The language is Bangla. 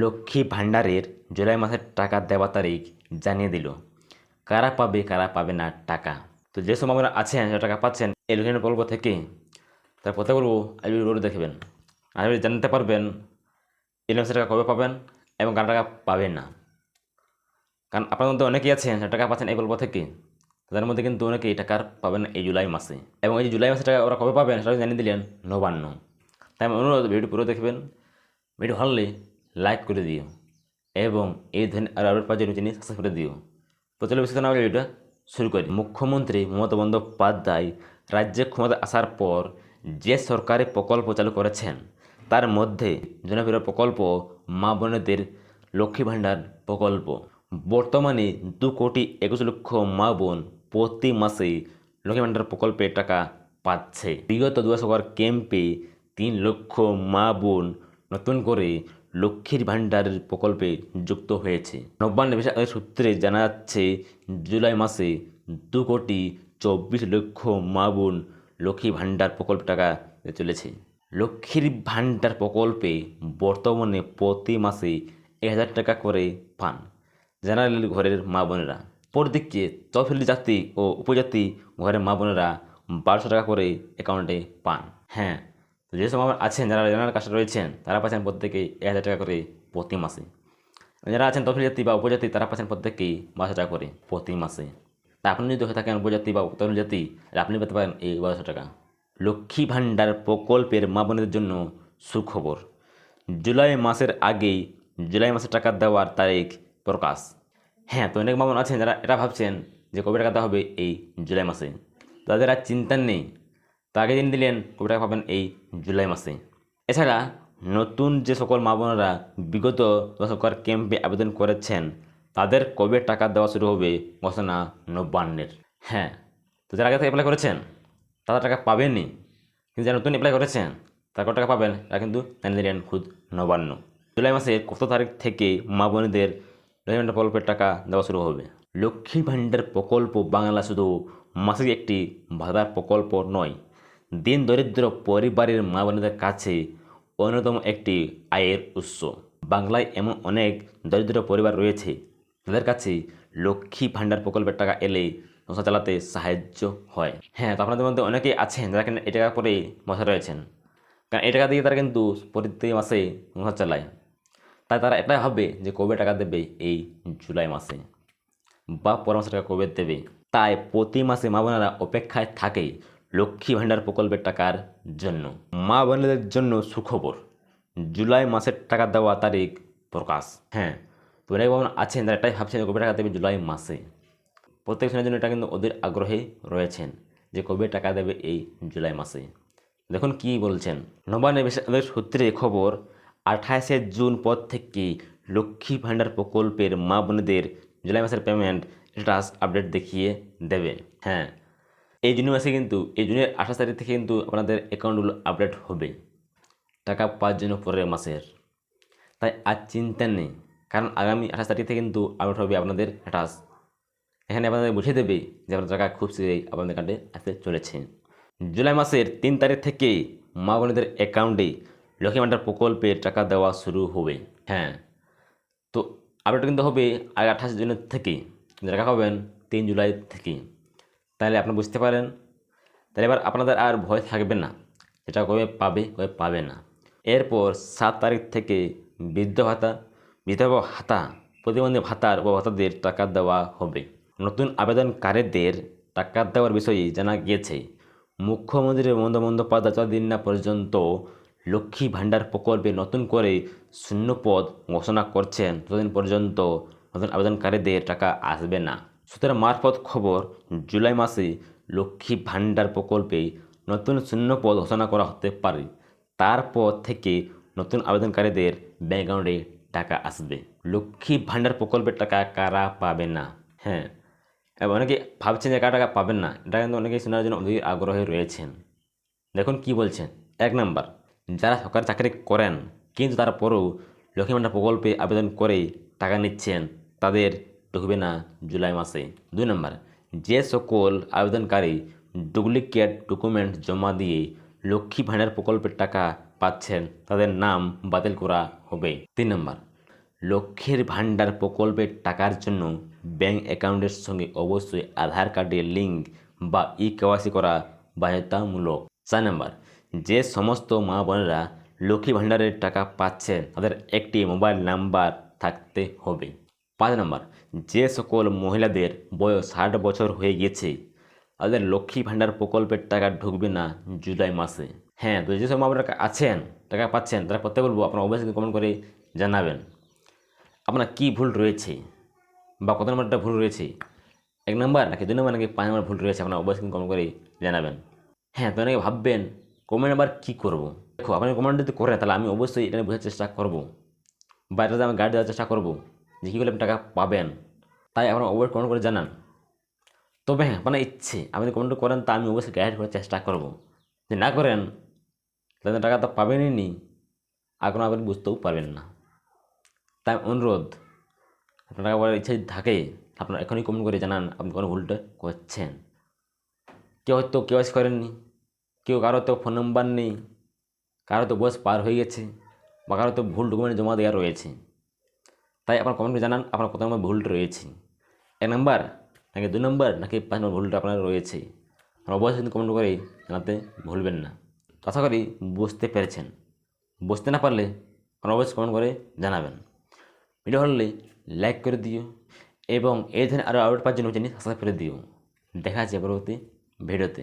লক্ষ্মী ভাণ্ডারের জুলাই মাসের টাকা দেওয়া তারিখ জানিয়ে দিল। কারা পাবে কারা পাবে না টাকা? তো যে সব আমরা আছেন সে টাকা পাচ্ছেন, এই প্রকল্প থেকে তার কথা বলব আজ রোড দেখবেন। আর জানতে পারবেন, এই মাসের টাকা কবে পাবেন এবং কারা টাকা পাবেন না। কারণ আপনার মধ্যে অনেকেই আছেন সে টাকা পাচ্ছেন এই গল্প থেকে। তাদের মধ্যে কিন্তু অনেকেই টাকার পাবেন এই জুলাই মাসে। এবং এই জুলাই মাসে টাকা ওরা কবে পাবেন সেটা জানিয়ে দিলেন নবান্ন। তাই আমি অনুরোধ ভিডিও পুরো দেখবেন। ভিডিও ভালো লাইক করে দিও এবং এই ধরনের আর আপডেট পাওয়ার জন্য করে দিও। তো চলো বেশি না শুরু করি। মুখ্যমন্ত্রী মমতা বন্দ্যোপাধ্যায় রাজ্যে ক্ষমতা আসার পর যে সরকারি প্রকল্প চালু করেছেন, তার মধ্যে জনপ্রিয় প্রকল্প মা বোনেদের লক্ষ্মী ভাণ্ডার প্রকল্প। বর্তমানে দু কোটি একুশ লক্ষ মা বোন প্রতি মাসে লক্ষ্মী ভাণ্ডার প্রকল্পের টাকা পাচ্ছে। বিগত দু সরকার ক্যাম্পে তিন লক্ষ মা বোন নতুন করে লক্ষ্মীর ভাণ্ডারের প্রকল্পে যুক্ত হয়েছে। নবান্ন বিষয় সূত্রে জানা যাচ্ছে, জুলাই মাসে দু কোটি চব্বিশ লক্ষ মা বোন লক্ষ্মী ভাণ্ডার প্রকল্প টাকা চলেছে। লক্ষ্মীর ভাণ্ডার প্রকল্পে বর্তমানে প্রতি মাসে এক হাজার টাকা করে পান জেনারেল ঘরের মা বোনেরা। পরদিকে তফিলি জাতি ও উপজাতি ঘরের মা বোনেরা বারোশো টাকা করে অ্যাকাউন্টে পান। হ্যাঁ তো যেসব আমার আছেন, যারা জেনারেল কাস্টে রয়েছেন, তারা পাচ্ছেন প্রত্যেকে এক হাজার টাকা করে প্রতি মাসে। যারা আছেন তফিলি জাতি বা উপজাতি, তারা পাচ্ছেন প্রত্যেকেই বারোশো টাকা করে প্রতি মাসে। তা আপনি যদি হয়ে থাকেন উপজাতি বা তরুণ জাতি আপনি পেতে পারেন এই বারোশো টাকা। লক্ষ্মী ভাণ্ডার প্রকল্পের মা বোনদের জন্য সুখবর। জুলাই মাসের আগেই, জুলাই মাসে টাকা দেওয়ার তারিখ প্রকাশ। হ্যাঁ তো অনেক মামন আছেন যারা এটা ভাবছেন যে কবে টাকা দেওয়া হবে এই জুলাই মাসে। তাদের আর চিন্তা নেই। তো আগে দিন দিলেন কবে টাকা পাবেন এই জুলাই মাসে। এছাড়া নতুন যে সকল মা বোনেরা বিগত সরকার ক্যাম্পে আবেদন করেছেন, তাদের কবে টাকা দেওয়া শুরু হবে ঘোষণা নব্বান্নের। হ্যাঁ তো যারা আগে থেকে অ্যাপ্লাই করেছেন, তারা টাকা পাবেনই। কিন্তু যারা নতুন অ্যাপ্লাই করেছেন, তারা কত টাকা পাবেন? তারা কিন্তু জানিয়ে দিলেন খুদ নবান্ন জুলাই মাসের কত তারিখ থেকে মা বোনেদের লক্ষ্মী প্রকল্পের টাকা দেওয়া শুরু হবে? লক্ষ্মী ভাণ্ডার প্রকল্প বাংলা শুধু মাসিক একটি ভাতার প্রকল্প নয় দিন দরিদ্র পরিবারের মা বোনেদের কাছে অন্যতম একটি আয়ের উৎস। বাংলায় এমন অনেক দরিদ্র পরিবার রয়েছে, তাদের কাছে লক্ষ্মী ভাণ্ডার প্রকল্পের টাকা এলে সংসার চালাতে সাহায্য হয়। হ্যাঁ তো আপনাদের মধ্যে অনেকেই আছেন যারা কিনা এই টাকা পরেই বসে রয়েছেন। কারণ এই টাকা দিয়ে তারা কিন্তু প্রতি মাসে সংসার চালায়। তাই তারা এটাই ভাববে যে কবে টাকা দেবে এই জুলাই মাসে বা মাসে টাকা কবে দেবে। তাই প্রতি মাসে মা বোনেরা অপেক্ষায় থাকে লক্ষ্মী ভাণ্ডার প্রকল্পের টাকার জন্য। মা বোনেদের জন্য সুখবর। জুলাই মাসের টাকা দেওয়া তারিখ প্রকাশ। হ্যাঁ তো অনেক বোন আছেন যারা এটাই ভাবছেন কবে টাকা দেবে জুলাই মাসে। প্রত্যেক শ্রেণির জন্য এটা কিন্তু ওদের আগ্রহে রয়েছেন যে কবে টাকা দেবে এই জুলাই মাসে। দেখুন কি বলছেন। নবান্ন বিষয়ের সূত্রে খবর, আঠাশে জুন পর থেকে লক্ষ্মী ভাণ্ডার প্রকল্পের মা বোনেদের জুলাই মাসের পেমেন্ট স্ট্যাটাস আপডেট দেখিয়ে দেবে। হ্যাঁ এই জুন মাসে কিন্তু, এই জুনের আঠাশ তারিখ থেকে কিন্তু আপনাদের অ্যাকাউন্টগুলো আপডেট হবে টাকা পাওয়ার জন্য পরের মাসের। তাই আর চিন্তা নেই, কারণ আগামী আঠাশ তারিখ থেকে কিন্তু আপডেট হবে আপনাদের স্ট্যাটাস এখানে আপনাদের বুঝিয়ে দেবে যে আপনার টাকা খুব শীঘ্রই আপনাদের অ্যাকাউন্টে আসতে চলেছে। জুলাই মাসের তিন তারিখ থেকে মা বোনেদের অ্যাকাউন্টে লক্ষ্মী ভাণ্ডার প্রকল্পের টাকা দেওয়া শুরু হবে। হ্যাঁ তো আপডেট কিন্তু হবে আগে আঠাশ জুনের থেকে। টাকা পাবেন তিন জুলাই থেকে। তাহলে আপনি বুঝতে পারেন। তাহলে এবার আপনাদের আর ভয় থাকবে না। এটা কবে পাবে কবে পাবে না। এরপর সাত তারিখ থেকে বৃদ্ধ ভাতা, বিধবা ভাতা, প্রতিবন্ধী ভাতার ও ভাতাদের টাকা দেওয়া হবে। নতুন আবেদনকারীদের টাকা দেওয়ার বিষয়ে জানা গিয়েছে, মুখ্যমন্ত্রী মমতা বন্দ্যোপাধ্যায় যতদিন না পর্যন্ত লক্ষ্মী ভাণ্ডার প্রকল্পে নতুন করে শূন্যপদ ঘোষণা করছেন, ততদিন পর্যন্ত নতুন আবেদনকারীদের টাকা আসবে না। সূত্রের মারফত খবর, জুলাই মাসে লক্ষ্মী ভাণ্ডার প্রকল্পে নতুন শূন্যপদ ঘোষণা করা হতে পারে। তারপর থেকে নতুন আবেদনকারীদের ব্যাঙ্ক অ্যাকাউন্টে টাকা আসবে। লক্ষ্মী ভাণ্ডার প্রকল্পের টাকা কারা পাবে না? হ্যাঁ অনেকে ভাবছেন যে কারা টাকা পাবেন না, এটা কিন্তু অনেকেই শোনার জন্য অধিক আগ্রহী রয়েছেন। দেখুন কি বলছেন। এক নাম্বার, যারা সরকারি চাকরি করেন, কিন্তু তারপরেও লক্ষ্মী ভাণ্ডার প্রকল্পে আবেদন করে টাকা নিচ্ছেন, তাদের ঢুকবে না জুলাই মাসে। দুই নম্বর, যে সকল আবেদনকারী ডুপ্লিকেট ডকুমেন্ট জমা দিয়ে লক্ষ্মী ভাণ্ডার প্রকল্পের টাকা পাচ্ছেন, তাদের নাম বাতিল করা হবে। তিন নম্বর, লক্ষ্মীর ভাণ্ডার প্রকল্পের টাকার জন্য ব্যাংক অ্যাকাউন্টের সঙ্গে অবশ্যই আধার কার্ডের লিঙ্ক বা ই কেওয়াইসি করা বাধ্যতামূলক। চার নম্বর, যে সমস্ত মা বোনেরা লক্ষ্মী ভাণ্ডারের টাকা পাচ্ছেন, তাদের একটি মোবাইল নাম্বার থাকতে হবে। পাঁচ নম্বর, যে সকল মহিলাদের বয়স ষাট বছর হয়ে গেছে তাদের লক্ষ্মী ভাণ্ডার প্রকল্পের টাকা ঢুকবে না জুলাই মাসে। হ্যাঁ তো যেসব মা বোনেরা আছেন, টাকা পাচ্ছেন, তারা প্রত্যেক বলব, আপনারা অবশ্যই কমেন্ট করে জানাবেন। আপনার কী ভুল রয়েছে বা কত নম্বরটা ভুল রয়েছে? এক নম্বর নাকি দুই নম্বর নাকি পাঁচ নম্বর ভুল রয়েছে, আপনার অবশ্যই কমেন্ট করে জানাবেন। হ্যাঁ তো অনেকে ভাববেন কমেন্ট আবার কী করব? দেখো আপনি কমেন্ট যদি করেন, তাহলে আমি অবশ্যই এটা বোঝার চেষ্টা করব। বা এটাতে আমি গাইড দেওয়ার চেষ্টা করব। যে কী করলে আপনি টাকা পাবেন? তাই আপনারা অবশ্যই কমেন্ট করে জানান। তবে হ্যাঁ আপনার ইচ্ছে, আপনি কমেন্ট করেন, তা আমি অবশ্যই গাইড করার চেষ্টা করব। যদি না করেন, তাহলে টাকা তো পাবেনই নি, আর কোনো আপনি বুঝতেও পারবেন না। তাই অনুরোধ, আপনার টাকা পাওয়ার ইচ্ছা থাকে, আপনারা এখনই কমেন্ট করে জানান, আপনি কোনো ভুলটা করছেন। কেউ হয়তো কেওয়াইসি করেননি, কেউ কারও তো ফোন নাম্বার নেই, কারও তো বয়স পার হয়ে গেছে, বা কারও তো ভুল ডকুমেন্ট জমা দেওয়া রয়েছে। তাই আপনার কমেন্ট জানান আপনার কত নম্বর ভুলটা রয়েছে। এক নম্বর নাকি দুই নম্বর নাকি পাঁচ নম্বর ভুলটা আপনার রয়েছে। অবশ্যই কিন্তু কমেন্ট করে জানাতে ভুলবেন না। আশা করি বুঝতে পেরেছেন। বুঝতে না পারলে অবশ্যই কমেন্ট করে জানাবেন। ভিডিও ভালো লাইক করে দিও এবং এই ধরনের আরও আপডেট পাওয়ার জন্য চ্যানেল সাবস্ক্রাইব করে দিও। দেখা যাচ্ছে পরবর্তী ভিডিওতে।